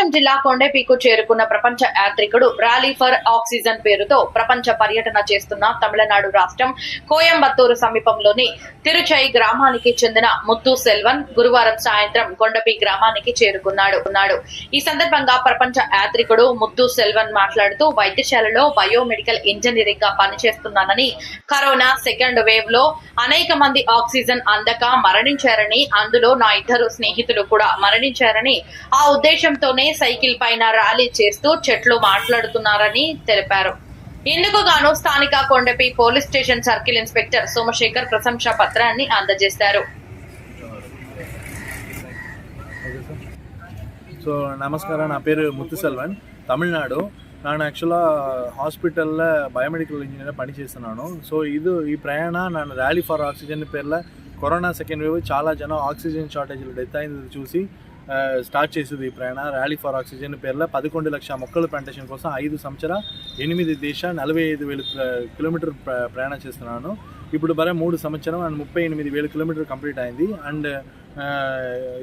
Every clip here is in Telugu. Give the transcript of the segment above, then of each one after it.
ప్రకాశం జిల్లా కొండపీకు చేరుకున్న ప్రపంచ యాత్రికుడు ర్యాలీ ఫర్ ఆక్సిజన్ పేరుతో ప్రపంచ పర్యటన చేస్తున్న తమిళనాడు రాష్ట్రం కోయంబత్తూరు సమీపంలోని తిరుచై గ్రామానికి చెందిన ముత్తు సెల్వన్ గురువారం సాయంత్రం కొండపి గ్రామానికి చేరుకున్నాడు. ఈ సందర్భంగా ప్రపంచ యాత్రికుడు ముత్తు సెల్వన్ మాట్లాడుతూ వైద్యశాలలో బయోమెడికల్ ఇంజనీరింగ్గా పనిచేస్తున్నానని కరోనా సెకండ్ వేవ్లో అనేక మంది ఆక్సిజన్ అందక మరణించారని అందులో నా ఇద్దరు స్నేహితులు కూడా మరణించారని ఆ ఉద్దేశంతోనే సైకిల్ పైన ర్యాలీ చేస్తూ చెట్లు మాట్లాడుతున్నారని తెలిపారు. ఇందుకు గాను స్థానిక Kondapi police station circle inspector Somashekhar ప్రశంసా పత్రాన్ని అందజేశారు. సో నమస్కారం. నా పేరు ముత్తుసెల్వన్ తమిళనాడు. నేను యాక్చువల్గా హాస్పిటల్లో బయోమెడికల్ ఇంజనీర్ పనిచేస్తున్నాను. సో ఇది ఈ ప్రయాణ నన్ను ర్యాలీ ఫర్ ఆక్సిజన్ పేర్ల కరోనా సెకండ్ వేవ్ చాలా జనం ఆక్సిజన్ షార్టేజ్లో డెత్ అయింది చూసి స్టార్ట్ చేసేది ఈ ప్రయాణ. ర్యాలీ ఫర్ ఆక్సిజన్ పేర్ల పదకొండు లక్షల మొక్కల ప్లాంటేషన్ కోసం ఐదు సంవత్సర ఎనిమిది దేశ నలభై ఐదు వేలు కిలోమీటర్ ప్రయాణం చేస్తున్నాను. ఇప్పుడు బరే మూడు సంవత్సరం అండ్ ముప్పై ఎనిమిది వేల కిలోమీటర్ కంప్లీట్ అయింది. అండ్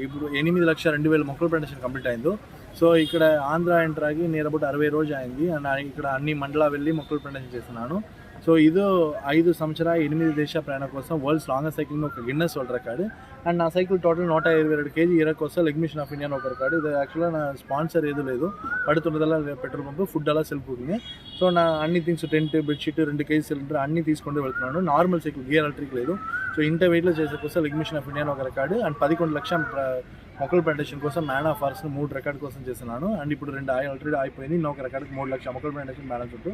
ఇప్పుడు ఎనిమిది లక్షల రెండు వేల మొక్కల ప్లాంటేషన్ కంప్లీట్ అయింది సో ఇక్కడ ఆంధ్ర ఎంటర్ ఆగి నియర్ అబౌట్ అరవై రోజు అయింది. అండ్ ఇక్కడ అన్ని మండలా వెళ్ళి మొక్కలు ప్రయాణం చేస్తున్నాను. సో ఇది ఐదు సంవత్సర ఎనిమిది దేశ ప్రయాణం కోసం వరల్డ్స్ లాంగెస్ట్ సైకిల్ ఒక గిన్నెస్ వరల్డ్ రికార్డు. అండ్ నా సైకిల్ టోటల్ నూట ఇరవై రెండు కేజీ ఇరవై కోసం ఎగ్మిషన్ ఆఫ్ ఇండియా ఒక రికార్డు. ఇది యాక్చువల్గా నా స్పాన్సర్ ఏది లేదు. పడుతున్నదల్లా పెట్రోల్ పంపు ఫుడ్ అలా సెల్ఫ్ కుకింగ్ సో నా అన్ని థింగ్స్ టెంట్ బెడ్షీట్ రెండు కేజీ సిలిండర్ అన్ని తీసుకుంటూ వెళ్తున్నాను. నార్మల్ సైకిల్ గేర్ ఎలక్ట్రిక్ లేదు. సో ఇంత వెయిట్లో చేసే కోసం ఎగ్మిషన్ ఆఫ్ ఇండియా ఒక రికార్డు. అండ్ పదకొండు లక్షల మొక్కల ప్లాంటేషన్ కోసం మ్యాన్ ఆఫ్ అవర్స్ మూడు రికార్డ్ కోసం చేస్తున్నాను. అండ్ ఇప్పుడు రెండు ఆల్రెడీ అయిపోయింది ఇంకొక రికార్డ్కి మూడు లక్షల మొక్కల ప్లాంటేషన్ బ్యాలెన్స్ ఉంటూ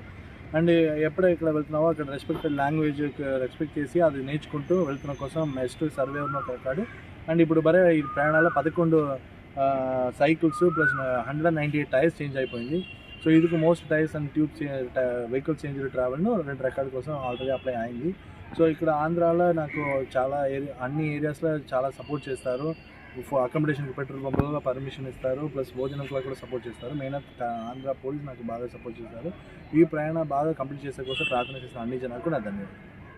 అండ్ ఎప్పుడు ఇక్కడ వెళ్తున్నావో అక్కడ రెస్పెక్టెడ్ లాంగ్వేజ్ రెస్పెక్ట్ చేసి అది నేర్చుకుంటూ వెళ్తున్న కోసం నెక్స్ట్ సర్వే ఉన్న ఒక రికార్డు అండ్ ఇప్పుడు బరే ఈ ప్రయాణాల్లో పదకొండు cycles plus hundred and ninety eight tyres change అయిపోయింది. So ఇదికి most tyres and tube vehicle change ట్రావెల్ను రెండు రికార్డ్ కోసం ఆల్రెడీ అప్లై అయింది. సో ఇక్కడ ఆంధ్రాలో నాకు చాలా ఏరియా అన్ని ఏరియాస్లో చాలా సపోర్ట్ చేస్తారు. అకామిడేషన్కి పెట్రోల్ పంపులలో పర్మిషన్ ఇస్తారు ప్లస్ భోజనం కూడా కూడా సపోర్ట్ చేస్తారు. మెయిన్ ఆంధ్ర పోలీస్ నాకు బాగా సపోర్ట్ చేస్తారు ఈ ప్రయాణ బాగా కంప్లీట్ చేసే కోసం ప్రార్థన చేసిన అన్ని జనాలకు నా ధన్యవాదాలు.